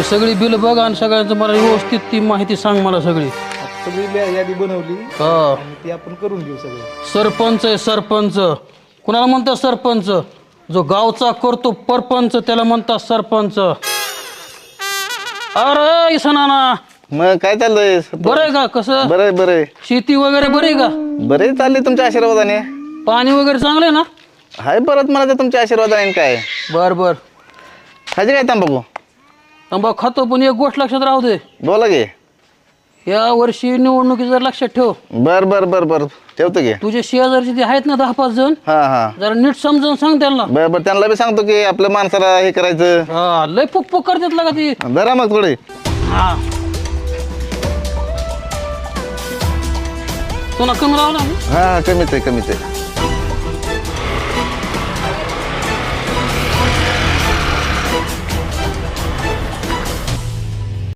ती सगळी बिल बघ आणि सगळ्यांचं मला व्यवस्थित ती माहिती सांग मला सगळी. सगळी या- यादी बनवली. हा. आणि ती आपण करून घेऊ सगळं. सरपंच आहे सरपंच. कुणाला म्हणतात सरपंच? जो गावचा करतो परपंच त्याला म्हणतात सरपंच. अरे इसनाना मग काय चाललंय? बरं आहे का? कसं? बरं आहे बरं आहे. शेती वगैरे बरी आहे का? बरे चालले तुमच्या आशीर्वादाने. पाणी वगैरे चांगलं आहे ना? हाय परत मला तुमच्या आशीर्वादाने काय? बर बर. खायचे काय तंबाखू तंबा खातो पण एक गोष्ट लक्षात राहू दे. बोला गे या वर्षी निवडणुकी जर लक्षात ठेव. बर बर बर बर. ठेवतो की. तुझे शेजारचे ते आहेत ना दहा पाच जण? हा हा. जरा नीट समजून सांग त्यांना. बर बर. त्यांना बी सांगतो की आपल्या माणसाला हे करायचं. हा लय पुक पुक करतात लागा ती. जरा मग थोडे. हा. तुला कमी राहू ना? हा हा, कमीच आहे कमीच आहे.